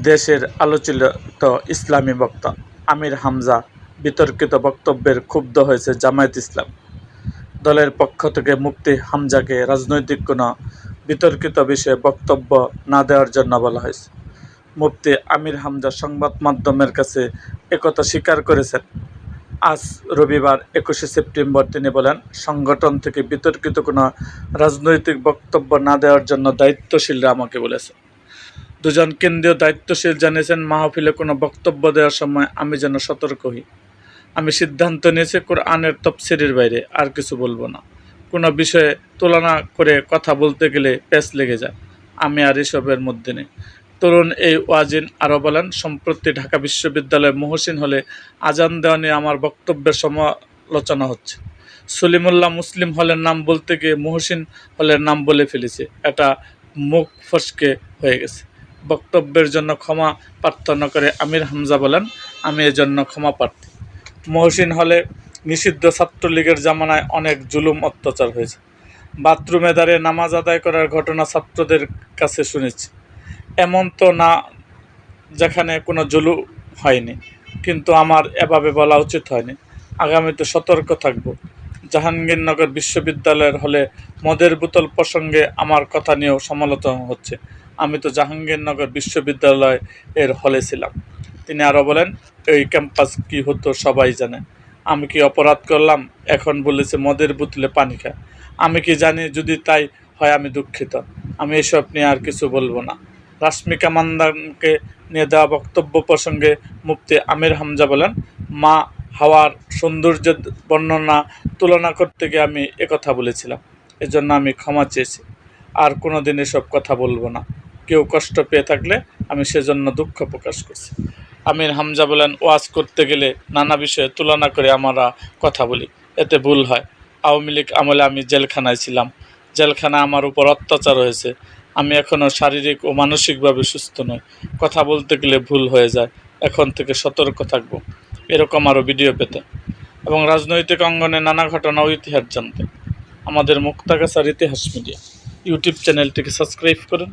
দেশের আলোচিত ইসলামী বক্তা আমির হামজা বিতর্কিত বক্তব্যের ক্ষুব্ধ হয়েছে জামায়াত ইসলাম। দলের পক্ষ থেকে মুফতি হামজাকে রাজনৈতিক কোনো বিতর্কিত বিষয়ে বক্তব্য না দেওয়ার জন্য বলা হয়েছে। মুফতি আমির হামজা সংবাদ মাধ্যমের কাছে একথা স্বীকার করেছেন। আজ রবিবার একুশে সেপ্টেম্বর তিনি বলেন, সংগঠন থেকে বিতর্কিত কোনো রাজনৈতিক বক্তব্য না দেওয়ার জন্য দায়িত্বশীলরা আমাকে বলেছে দুজন কেন্দ্রীয় দায়িত্বশীল জানিয়েছেন, মাহফিলে কোনো বক্তব্য দেওয়ার সময় আমি যেন সতর্ক হই। আমি সিদ্ধান্ত নিয়েছি কোরআনের তফসিরের বাইরে, আর কিছু বলব না। কোনো বিষয়ে তুলনা করে কথা বলতে গেলে প্যাচ লেগে যায়। আমি আর এসবের মধ্যে নেই। তরুণ এই ওয়াজিন আরও বলেন, সম্প্রতি ঢাকা বিশ্ববিদ্যালয়ে মহসিন হলে আজান দেওয়া নিয়ে আমার বক্তব্যের সমালোচনা হচ্ছে। সলিমুল্লাহ মুসলিম হলের নাম বলতে গিয়ে মহসিন হলের নাম বলে ফেলেছে। এটা মুখ ফসকে হয়ে গেছে। বক্তব্যের জন্য ক্ষমা প্রার্থনা করে আমির হামজা বলেন, আমি এজন্য ক্ষমা প্রার্থী। মহসিন হলে নিষিদ্ধ ছাত্রলীগের জামানায় অনেক জুলুম অত্যাচার হয়েছে। বাথরুমে দাঁড়িয়ে নামাজ আদায় করার ঘটনা ছাত্রদের কাছে শুনেছি। এমন তো না যেখানে কোনো জুলুম হয়নি, কিন্তু আমার এভাবে বলা উচিত হয়নি। আগামীতে সতর্ক থাকব। জাহাঙ্গীরনগর বিশ্ববিদ্যালয়ের হলে মদের বোতল প্রসঙ্গে আমার কথা নিয়েও সমালোচনা হচ্ছে। আমি তো জাহাঙ্গীরনগর বিশ্ববিদ্যালয় এর হলে ছিলাম। তিনি আরও বলেন, এই ক্যাম্পাস কি হতো সবাই জানে। আমি কি অপরাধ করলাম? এখন বলেছে, মদের বোতলে পানি খায় আমি কি জানি যদি তাই হয় আমি দুঃখিত। আমি এসব নিয়ে আর কিছু বলব না। রাশ্মিকা মান্দানকে নিয়ে দেওয়া বক্তব্য প্রসঙ্গে মুফতি আমির হামজা বলেন, মা হাওয়ার সৌন্দর্যের বর্ণনা তুলনা করতে গিয়ে আমি একথা বলেছিলাম। এজন্য আমি ক্ষমা চেয়েছি। আর কোনো দিন এসব কথা বলব না। কেউ কষ্ট পেয়ে থাকলে আমি সেজন্য দুঃখ প্রকাশ করছি। আমির হামজা বলেন, ওয়াজ করতে গেলে নানা বিষয়ে তুলনা করে আমরা কথা বলি। এতে ভুল হয়। আওয়ামী লীগ আমলে আমি জেলখানায় ছিলাম। জেলখানা আমার উপর অত্যাচার হয়েছে। আমি এখনও শারীরিক ও মানসিকভাবে সুস্থ নই। কথা বলতে গেলে ভুল হয়ে যায়। এখন থেকে সতর্ক থাকব। এরকম আরও ভিডিও পেতে। এবং রাজনৈতিক অঙ্গনে নানা ঘটনা ও ইতিহাস জানতে। আমাদের মুক্তাগাছার ইতিহাস মিডিয়া। ইউটিউব চ্যানেলটিকে সাবস্ক্রাইব করুন।